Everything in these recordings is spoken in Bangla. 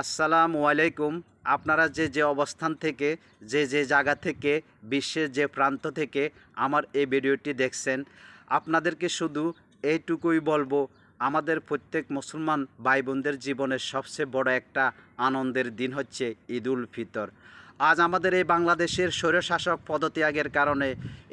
আসসালামু আলাইকুম। আপনারা যে যে অবস্থান থেকে, যে যে জায়গা থেকে, বিশ্বের যে প্রান্ত থেকে আমার এই ভিডিওটি দেখছেন, আপনাদেরকে শুধু এইটুকুই বলব, আমাদের প্রত্যেক মুসলমান ভাই বোনদের জীবনের সবচেয়ে বড় একটা আনন্দের দিন হচ্ছে ঈদুল ফিতর। আজ আমাদের এই বাংলাদেশের স্বৈরশাসক পদত্যাগের কারণে,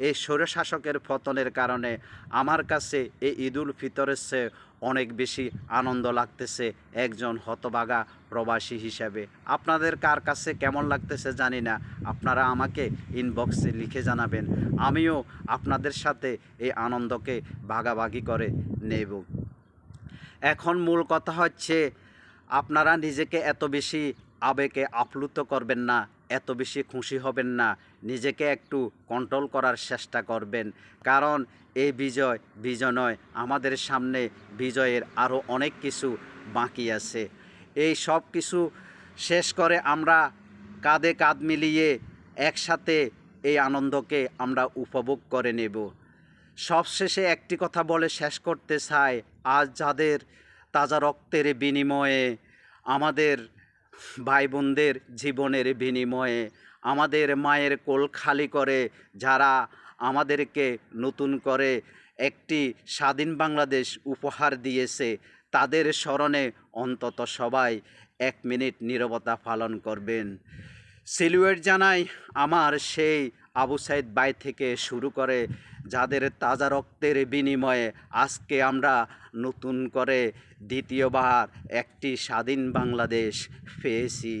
এই স্বৈরশাসকের পতনের কারণে আমার কাছে এই ঈদুল ফিতরের চেয়ে অনেক বেশি আনন্দ লাগতেছে একজন হতবাগা প্রবাসী হিসাবে। আপনাদের কার কাছে কেমন লাগতেছে জানি না, আপনারা আমাকে ইনবক্সে লিখে জানাবেন। আমিও আপনাদের সাথে এই আনন্দকে ভাগাভাগি করে নেব। এখন মূল কথা হচ্ছে, আপনারা নিজেকে এত বেশি আবেগে আপ্লুত করবেন না, এত বেশি খুশি হবেন না। নিজেকে একটু কন্ট্রোল করার চেষ্টা করবেন। কারণ এই বিজয় বিজয় নয় আমাদের সামনে বিজয়ের আরও অনেক কিছু বাকি আছে। এই সব কিছু শেষ করে আমরা কাঁধে কাঁধ মিলিয়ে একসাথে এই আনন্দকে আমরা উপভোগ করে নেব। সবশেষে একটি কথা বলে শেষ করতে চাই, আজ যাদের তাজা রক্তের বিনিময়ে আমাদের ভাই বোনদের জীবনের বিনিময়ে আমাদের মায়ের কোল খালি করে, যারা আমাদেরকে নতুন করে একটি স্বাধীন বাংলাদেশ উপহার দিয়েছে, তাদের স্মরণে অন্তত সবাই এক মিনিট নীরবতা পালন করবেন। সিলুয়েট জানাই, আমার সেই আবু সাইদ বাই থেকে শুরু করে, যাদের তাজা রক্তের বিনিময়ে আজকে আমরা নতুন করে দ্বিতীয়বার একটি স্বাধীন বাংলাদেশ পেয়েছি।